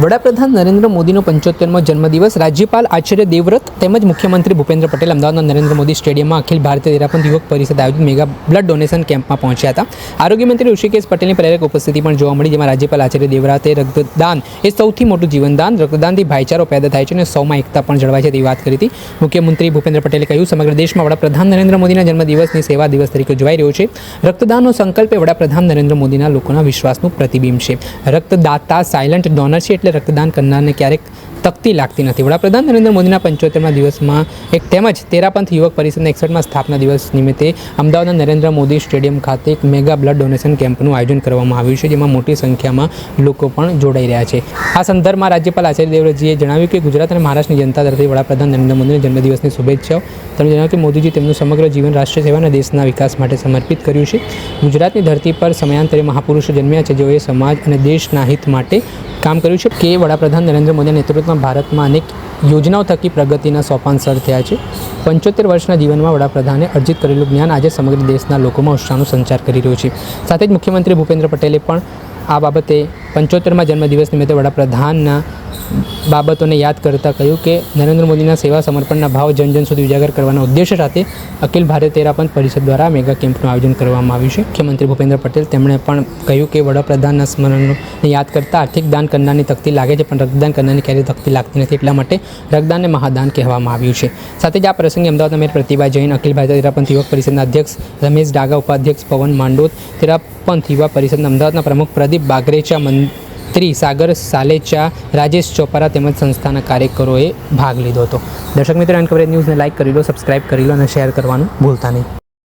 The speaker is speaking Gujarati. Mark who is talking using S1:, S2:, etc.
S1: વડાપ્રધાન નરેન્દ્ર મોદીનો પંચોતેરમો જન્મદિવસ, રાજ્યપાલ આચાર્ય દેવવ્રત તેમજ મુખ્યમંત્રી ભૂપેન્દ્ર પટેલ અમદાવાદના નરેન્દ્ર મોદી સ્ટેડિયમમાં અખિલ ભારતીય દેરાપંથ યુવક પરિષદ આયોજિત મેગા બ્લડ ડોનેશન કેમ્પમાં પહોંચ્યા હતા. આરોગ્ય મંત્રી ઋષિકેશ પટેલની પ્રેરક ઉપસ્થિતિ પણ જોવા મળી, જેમાં રાજ્યપાલ આચાર્ય દેવવ્રતે રક્તદાન એ સૌથી મોટું જીવનદાન, રક્તદાનથી ભાઈચારો પેદા થાય છે અને સૌમાં એકતા પણ જળવાય છે તેવી વાત કરી હતી. મુખ્યમંત્રી ભૂપેન્દ્ર પટેલે કહ્યું, સમગ્ર દેશમાં વડાપ્રધાન નરેન્દ્ર મોદીના જન્મદિવસની સેવા દિવસ તરીકે ઉજવાઈ રહ્યો છે. રક્તદાનનો સંકલ્પ એ વડાપ્રધાન નરેન્દ્ર મોદીના લોકોના વિશ્વાસનું પ્રતિબિંબ છે. રક્તદાતા સાયલન્ટ ડોનર છે એટલે રક્તદાન કરનારને ક્યારેક તકતી લાગતી નથી. વડાપ્રધાન નરેન્દ્ર મોદીના પંચોતેરમાં દિવસમાં એક તેમજ તેરાપંથ યુવક પરિષદના એકસઠમાં સ્થાપના દિવસ નિમિત્તે અમદાવાદના નરેન્દ્ર મોદી સ્ટેડિયમ ખાતે એક મેગા બ્લડ ડોનેશન કેમ્પનું આયોજન કરવામાં આવ્યું છે, જેમાં મોટી સંખ્યામાં લોકો પણ જોડાઈ રહ્યા છે. આ સંદર્ભમાં રાજ્યપાલ આચાર્ય દેવવ્રતજીએ જણાવ્યું કે ગુજરાત અને મહારાષ્ટ્રની જનતા તરફથી વડાપ્રધાન નરેન્દ્ર મોદીના જન્મદિવસની શુભેચ્છાઓ. તેમણે જણાવ્યું કે મોદીજી તેમનું સમગ્ર જીવન રાષ્ટ્રીય સેવા અને દેશના વિકાસ માટે સમર્પિત કર્યું છે. ગુજરાતની ધરતી પર સમયાંતરે મહાપુરુષો જન્મ્યા છે, જેઓએ સમાજ અને દેશના હિત માટે કામ કર્યું છે. કે વડાપ્રધાન નરેન્દ્ર મોદીના નેતૃત્વમાં ભારતમાં અનેક યોજનાઓ થકી પ્રગતિના સોપાન સર થયા છે. પંચોતેર વર્ષના જીવનમાં વડાપ્રધાને અર્જિત કરેલું જ્ઞાન આજે સમગ્ર દેશના લોકોમાં ઉત્સાહનો સંચાર કરી રહ્યું છે. સાથે જ મુખ્યમંત્રી ભૂપેન્દ્ર પટેલે પણ આ બાબતે પંચોતેરમાં જન્મદિવસ નિમિત્તે વડાપ્રધાનના બાબતોને યાદ કરતાં કહ્યું કે નરેન્દ્ર મોદીના સેવા સમર્પણના ભાવ જન જન સુધી ઉજાગર કરવાના ઉદ્દેશ્ય સાથે અખિલ ભારતીય તેરાપંથ પરિષદ દ્વારા મેગા કેમ્પનું આયોજન કરવામાં આવ્યું છે. મુખ્યમંત્રી ભૂપેન્દ્ર પટેલ તેમણે પણ કહ્યું કે વડાપ્રધાનના સ્મરણને યાદ કરતાં આર્થિક દાન કરનારની તકતી લાગે છે, પણ રક્તદાન કરનારની ક્યારેય તકતી લાગતી નથી એટલા માટે રક્તદાનને મહાદાન કહેવામાં આવ્યું છે. સાથે જ આ પ્રસંગે અમદાવાદના મેયર પ્રતિભા જૈન અખિલ ભારતીય તેરાપંથ યુવક પરિષદના અધ્યક્ષ રમેશ ડાગા, ઉપાધ્યક્ષ પવન માંડોદ તેરાપંથ યુવા પરિષદના અમદાવાદના પ્રમુખ પ્રદીપ બાગરેચા મંત્રી સાગર સાલેચા, રાજેશ ચોપરા તેમજ સંસ્થાના કાર્યકરોએ ભાગ લીધો હતો. દર્શક મિત્રો, એન કવરેજ ન્યૂઝને લાઇક કરી લો, સબસ્ક્રાઇબ કરી લો અને શેર કરવાનું ભૂલતા નહીં.